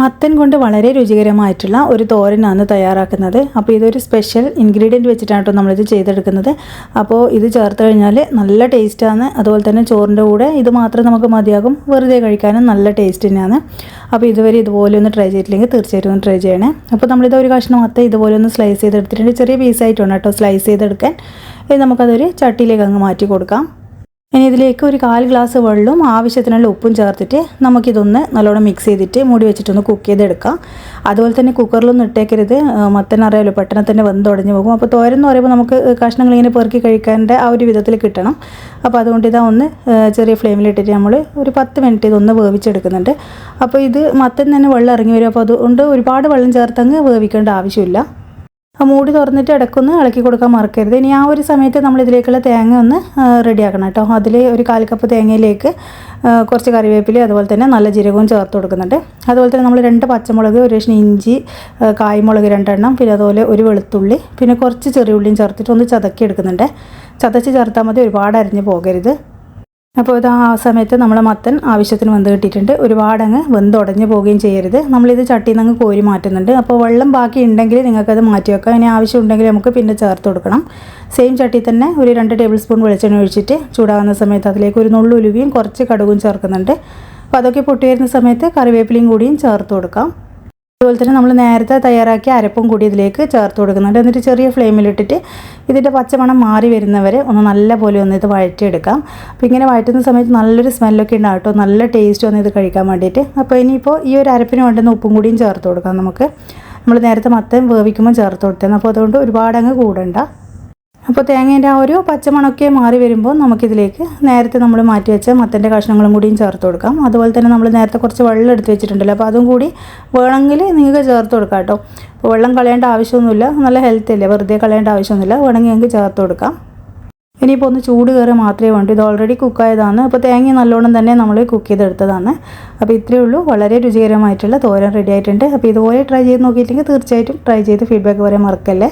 മത്തൻ കൊണ്ട് വളരെ രുചികരമായിട്ടുള്ള ഒരു തോരനാണ് തയ്യാറാക്കുന്നത്. അപ്പോൾ ഇതൊരു സ്പെഷ്യൽ ഇൻഗ്രീഡിയന്റ് വെച്ചിട്ടാണ് നമ്മളിത് ചെയ്തെടുക്കുന്നത്. അപ്പോൾ ഇത് ചേർത്ത് കഴിഞ്ഞാൽ നല്ല ടേസ്റ്റാണ് അതുപോലെ തന്നെ ചോറിന്റെ കൂടെ ഇത് മാത്രം നമുക്ക് മതിയാകും. വെറുതെ കഴിക്കാനും നല്ല ടേസ്റ്റ് തന്നെയാണ്. അപ്പോൾ ഇതുവരെ ഇതുപോലെ ഒന്ന് ട്രൈ ചെയ്തിട്ടില്ലെങ്കിൽ തീർച്ചയായിട്ടും ഒന്ന് ട്രൈ ചെയ്യണേ. അപ്പോൾ നമ്മളിത് ഒരു കഷ്ണം മത്തം ഇതുപോലെ ഒന്ന് സ്ലൈസ് ചെയ്തെടുത്തിട്ടുണ്ട്. ചെറിയ പീസായിട്ടുണ്ട് കേട്ടോ സ്ലൈസ് ചെയ്തെടുക്കാൻ. ഇത് നമുക്കതൊരു ചട്ടിയിലേക്ക് അങ്ങ് മാറ്റി കൊടുക്കാം. ഇനി ഇതിലേക്ക് ഒരു കാൽ ഗ്ലാസ് വെള്ളവും ആവശ്യത്തിനുള്ള ഉപ്പും ചേർത്തിട്ട് നമുക്കിതൊന്ന് നല്ലോണം മിക്സ് ചെയ്തിട്ട് മൂടി വെച്ചിട്ടൊന്ന് കുക്ക് ചെയ്തെടുക്കാം. അതുപോലെ തന്നെ കുക്കറിലൊന്നും ഇട്ടേക്കരുത്. മത്തൻ അറിയാലോ പെട്ടെന്ന് തന്നെ വെന്ത് ഉടഞ്ഞു പോകും. അപ്പോൾ തോരൻ എന്ന് പറയുമ്പോൾ നമുക്ക് കഷ്ണങ്ങൾ ഇങ്ങനെ പെറുക്കി കഴിക്കേണ്ട ആ ഒരു വിധത്തിൽ കിട്ടണം. അപ്പോൾ അതുകൊണ്ട് ഇതാ ഒന്ന് ചെറിയ ഫ്ലെയിമിലിട്ടിട്ട് നമ്മൾ ഒരു പത്ത് മിനിറ്റ് ഇതൊന്ന് വേവിച്ചെടുക്കുന്നുണ്ട്. അപ്പോൾ ഇത് മത്തൻ തന്നെ വെള്ളം ഇറങ്ങി വരും. അപ്പോൾ അതുകൊണ്ട് ഒരുപാട് വെള്ളം ചേർത്തങ്ങ് വേവിക്കേണ്ട ആവശ്യമില്ല. മൂടി തുറന്നിട്ട് ഇടയ്ക്കൊന്ന് ഇളക്കി കൊടുക്കാൻ മറക്കരുത്. ഇനി ആ ഒരു സമയത്ത് നമ്മൾ ഇതിലേക്കുള്ള തേങ്ങ ഒന്ന് റെഡിയാക്കണം കേട്ടോ. അതിൽ ഒരു കാൽ കപ്പ് തേങ്ങയിലേക്ക് കുറച്ച് കറിവേപ്പില അതുപോലെ തന്നെ നല്ല ജീരകവും ചേർത്ത് കൊടുക്കുന്നുണ്ട്. അതുപോലെ തന്നെ നമ്മൾ രണ്ട് പച്ചമുളക് ഒരു ലക്ഷം ഇഞ്ചി കായ്മുളക് രണ്ടെണ്ണം പിന്നെ അതുപോലെ ഒരു വെളുത്തുള്ളി പിന്നെ കുറച്ച് ചെറിയ ഉള്ളിയും ചേർത്തിട്ട് ഒന്ന് ചതക്കി എടുക്കുന്നുണ്ട് ചതച്ച് ചേർത്താൽ മതി ഒരുപാട് അരിഞ്ഞ് പോകരുത്. അപ്പോൾ ഇത് ആ സമയത്ത് നമ്മൾ മത്തൻ ആവശ്യത്തിന് വെന്ത് കിട്ടിയിട്ടുണ്ട്. ഒരുപാട് അങ്ങ് വെന്ത് ഉടഞ്ഞു പോവുകയും ചെയ്യരുത്. നമ്മളിത് ചട്ടിയിൽ നിന്ന് കോരി മാറ്റുന്നുണ്ട്. അപ്പോൾ വെള്ളം ബാക്കി ഉണ്ടെങ്കിൽ നിങ്ങൾക്കത് മാറ്റി വെക്കാം. ഇനി ആവശ്യം ഉണ്ടെങ്കിൽ നമുക്ക് പിന്നെ ചേർത്ത് കൊടുക്കണം. സെയിം ചട്ടി തന്നെ ഒരു രണ്ട് ടേബിൾ സ്പൂൺ വെളിച്ചെണ്ണ ഒഴിച്ചിട്ട് ചൂടാകുന്ന സമയത്ത് അതിലേക്ക് ഒരു നുള്ളുലുവിയും കുറച്ച് കടുകും ചേർക്കുന്നുണ്ട്. അപ്പോൾ അതൊക്കെ പൊട്ടി വരുന്ന സമയത്ത് കറിവേപ്പിലയും കൂടിയും ചേർത്ത് കൊടുക്കാം. അതുപോലെ തന്നെ നമ്മൾ നേരത്തെ തയ്യാറാക്കിയ അരപ്പും കൂടി ഇതിലേക്ക് ചേർത്ത് കൊടുക്കുന്നുണ്ട്. എന്നിട്ട് ചെറിയ ഫ്ലെയിമിലിട്ടിട്ട് ഇതിന്റെ പച്ചമണം മാറി വരുന്നവരെ ഒന്ന് നല്ല പോലെ ഒന്ന് ഇത് വഴറ്റിയെടുക്കാം. അപ്പോൾ ഇങ്ങനെ വഴറ്റുന്ന സമയത്ത് നല്ലൊരു സ്മെല്ലൊക്കെ ഉണ്ടാവും കേട്ടോ നല്ല ടേസ്റ്റ് ഒന്ന് ഇത് കഴിക്കാൻ വേണ്ടിയിട്ട്. അപ്പോൾ ഇനിയിപ്പോൾ ഈ ഒരു അരപ്പിന് വേണ്ടുന്ന ഉപ്പും കൂടിയും ചേർത്ത് കൊടുക്കാം നമുക്ക്. നമ്മൾ നേരത്തെ മത്തം വേവിക്കുമ്പോൾ ചേർത്ത് കൊടുത്തേന്ന്. അപ്പോൾ അതുകൊണ്ട് ഒരുപാട് അങ്ങ് കൂടണ്ട. അപ്പോൾ തേങ്ങേന്റെ ആ ഒരു പച്ചമണമൊക്കെ മാറി വരുമ്പോൾ നമുക്കിതിലേക്ക് നേരത്തെ നമ്മൾ മാറ്റി വെച്ച മത്തന്റെ കഷ്ണങ്ങളും കൂടിയും ചേർത്ത് കൊടുക്കാം. അതുപോലെ തന്നെ നമ്മൾ നേരത്തെ കുറച്ച് വെള്ളം എടുത്ത് വെച്ചിട്ടുണ്ടല്ലോ അപ്പോൾ അതും കൂടി വേണമെങ്കിൽ നിങ്ങൾക്ക് ചേർത്ത് കൊടുക്കാം കേട്ടോ. അപ്പോൾ വെള്ളം കളയേണ്ട ആവശ്യമൊന്നുമില്ല നല്ല ഹെൽത്ത് അല്ലേ? വെറുതെ കളയേണ്ട ആവശ്യമൊന്നുമില്ല വേണമെങ്കിൽ നിങ്ങൾക്ക് ചേർത്ത് കൊടുക്കാം. ഇനിയിപ്പോൾ ഒന്ന് ചൂട് കയറി മാത്രമേ വേണ്ടൂ ഇത് ഓൾറെഡി കുക്കായതാണ് അപ്പോൾ തേങ്ങ നല്ലോണം തന്നെ നമ്മൾ കുക്ക് ചെയ്തെടുത്തതാണ്. അപ്പോൾ ഇത്രയേ ഉള്ളൂ വളരെ രുചികരമായിട്ടുള്ള തോരൻ റെഡി ആയിട്ടുണ്ട്. അപ്പോൾ ഇതുപോലെ ട്രൈ ചെയ്ത് നോക്കിയില്ലെങ്കിൽ തീർച്ചയായിട്ടും ട്രൈ ചെയ്ത് ഫീഡ്ബാക്ക് പറയാൻ മറക്കല്ലേ?